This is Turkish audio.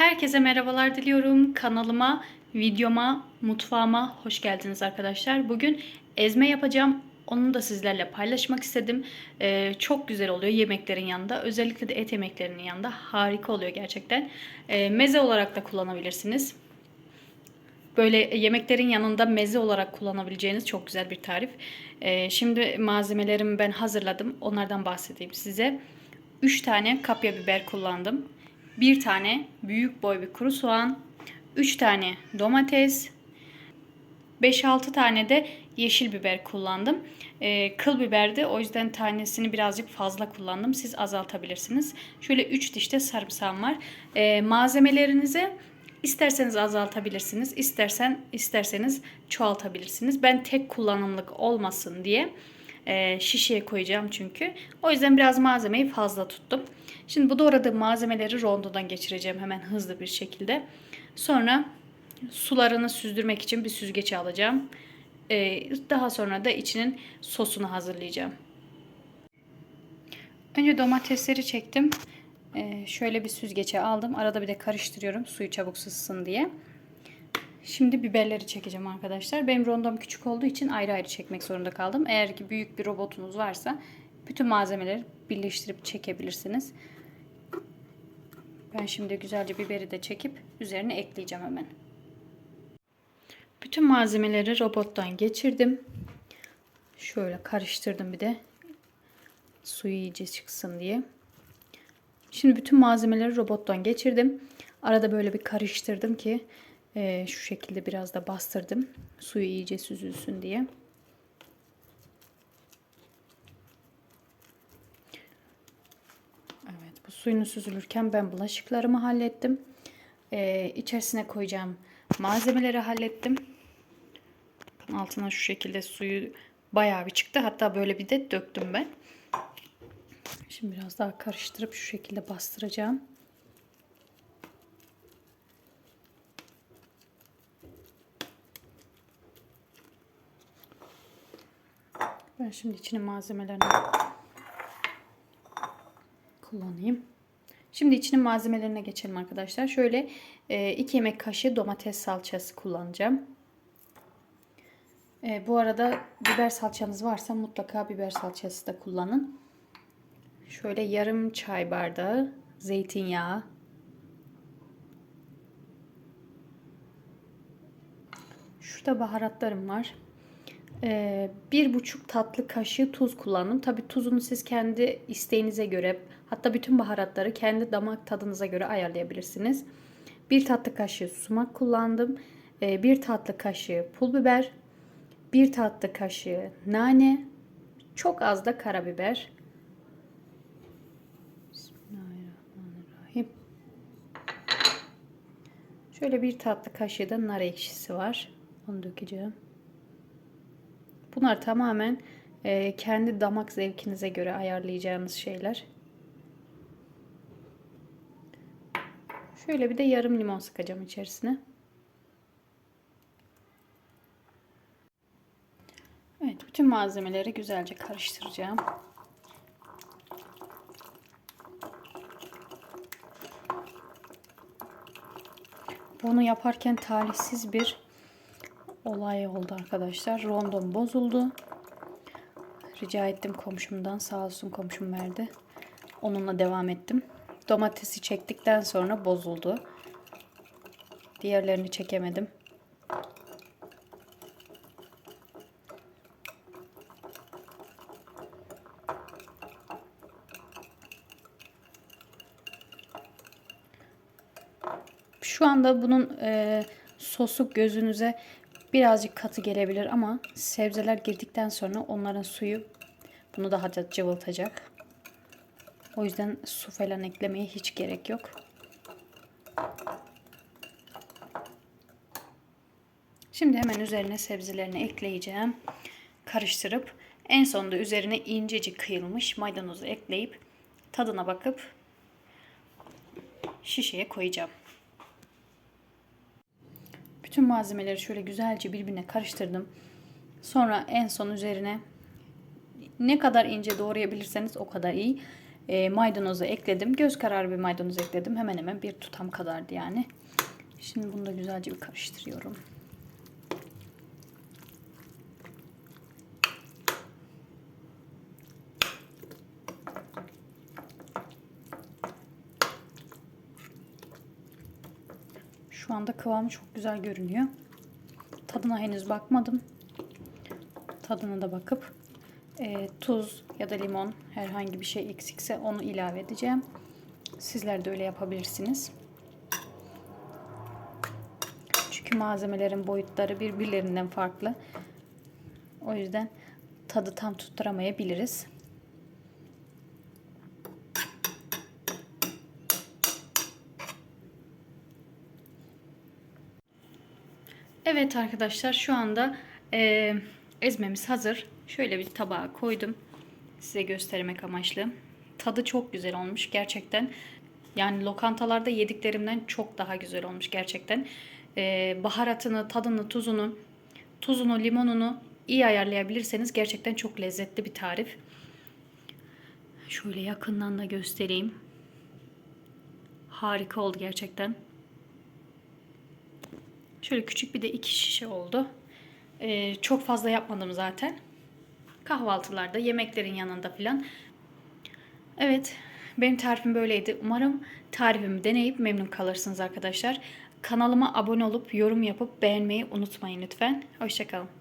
Herkese merhabalar diliyorum. Kanalıma, videoma, mutfağıma hoş geldiniz arkadaşlar. Bugün ezme yapacağım. Onu da sizlerle paylaşmak istedim. Ee, çok güzel oluyor yemeklerin yanında. Özellikle de et yemeklerinin yanında harika oluyor gerçekten. Ee, meze olarak da kullanabilirsiniz. Böyle yemeklerin yanında meze olarak kullanabileceğiniz çok güzel bir tarif. Ee, şimdi malzemelerimi ben hazırladım. Onlardan bahsedeyim size. 3 tane kapya biber kullandım. 1 tane büyük boy bir kuru soğan. 3 tane domates. 5-6 tane de yeşil biber kullandım. Ee, kıl biberdi. O yüzden tanesini birazcık fazla kullandım. Siz azaltabilirsiniz. Şöyle 3 diş de sarımsağım var. Ee, malzemelerinizi isterseniz azaltabilirsiniz. İstersen isterseniz çoğaltabilirsiniz. Ben tek kullanımlık olmasın diye e, şişeye koyacağım çünkü. O yüzden biraz malzemeyi fazla tuttum. Şimdi bu doğradığım malzemeleri rondodan geçireceğim hemen hızlı bir şekilde. Sonra sularını süzdürmek için bir süzgeç alacağım. Ee, daha sonra da içinin sosunu hazırlayacağım. Önce domatesleri çektim. Ee, şöyle bir süzgeçe aldım. Arada bir de karıştırıyorum suyu çabuk sızsın diye. Şimdi biberleri çekeceğim arkadaşlar. Benim rondom küçük olduğu için ayrı ayrı çekmek zorunda kaldım. Eğer ki büyük bir robotunuz varsa bütün malzemeleri birleştirip çekebilirsiniz. Ben şimdi güzelce biberi de çekip üzerine ekleyeceğim hemen. Bütün malzemeleri robottan geçirdim. Şöyle karıştırdım bir de. Suyu iyice çıksın diye. Şimdi bütün malzemeleri robottan geçirdim. Arada böyle bir karıştırdım ki e, şu şekilde biraz da bastırdım. Suyu iyice süzülsün diye. Evet bu suyunu süzülürken ben bulaşıklarımı hallettim. E, içerisine koyacağım malzemeleri hallettim. Altına şu şekilde suyu bayağı bir çıktı. Hatta böyle bir de döktüm ben. Şimdi biraz daha karıştırıp şu şekilde bastıracağım. Ben şimdi içine malzemelerini kullanayım. Şimdi içinin malzemelerine geçelim arkadaşlar. Şöyle 2 yemek kaşığı domates salçası kullanacağım. E, bu arada biber salçanız varsa mutlaka biber salçası da kullanın. Şöyle yarım çay bardağı zeytinyağı. Şurada baharatlarım var. Ee, bir buçuk tatlı kaşığı tuz kullandım. Tabi tuzunu siz kendi isteğinize göre hatta bütün baharatları kendi damak tadınıza göre ayarlayabilirsiniz. Bir tatlı kaşığı sumak kullandım. Ee, bir tatlı kaşığı pul biber. Bir tatlı kaşığı nane. Çok az da karabiber. Şöyle bir tatlı kaşığı da nar ekşisi var. Onu dökeceğim. Bunlar tamamen e, kendi damak zevkinize göre ayarlayacağınız şeyler. Şöyle bir de yarım limon sıkacağım içerisine. Evet, bütün malzemeleri güzelce karıştıracağım. Bunu yaparken talihsiz bir olay oldu arkadaşlar. Rondom bozuldu. Rica ettim komşumdan. Sağ olsun komşum verdi. Onunla devam ettim. Domatesi çektikten sonra bozuldu. Diğerlerini çekemedim. Şu anda bunun e, sosu gözünüze birazcık katı gelebilir ama sebzeler girdikten sonra onların suyu bunu daha da cıvıltacak. O yüzden su falan eklemeye hiç gerek yok. Şimdi hemen üzerine sebzelerini ekleyeceğim. Karıştırıp en sonunda üzerine incecik kıyılmış maydanozu ekleyip tadına bakıp şişeye koyacağım. Bütün malzemeleri şöyle güzelce birbirine karıştırdım. Sonra en son üzerine ne kadar ince doğrayabilirseniz o kadar iyi. e, maydanozu ekledim. Göz kararı bir maydanoz ekledim. Hemen hemen bir tutam kadardı yani. Şimdi bunu da güzelce bir karıştırıyorum. Şu anda kıvamı çok güzel görünüyor. Tadına henüz bakmadım. Tadına da bakıp e, tuz ya da limon herhangi bir şey eksikse onu ilave edeceğim. Sizler de öyle yapabilirsiniz. Çünkü malzemelerin boyutları birbirlerinden farklı. O yüzden tadı tam tutturamayabiliriz. Evet arkadaşlar şu anda e, ezmemiz hazır. Şöyle bir tabağa koydum. Size göstermek amaçlı. Tadı çok güzel olmuş gerçekten. Yani lokantalarda yediklerimden çok daha güzel olmuş gerçekten. E, baharatını, tadını, tuzunu, tuzunu, limonunu iyi ayarlayabilirseniz gerçekten çok lezzetli bir tarif. Şöyle yakından da göstereyim. Harika oldu gerçekten. Şöyle küçük bir de iki şişe oldu. Ee, çok fazla yapmadım zaten. Kahvaltılarda, yemeklerin yanında filan. Evet, benim tarifim böyleydi. Umarım tarifimi deneyip memnun kalırsınız arkadaşlar. Kanalıma abone olup yorum yapıp beğenmeyi unutmayın lütfen. Hoşçakalın.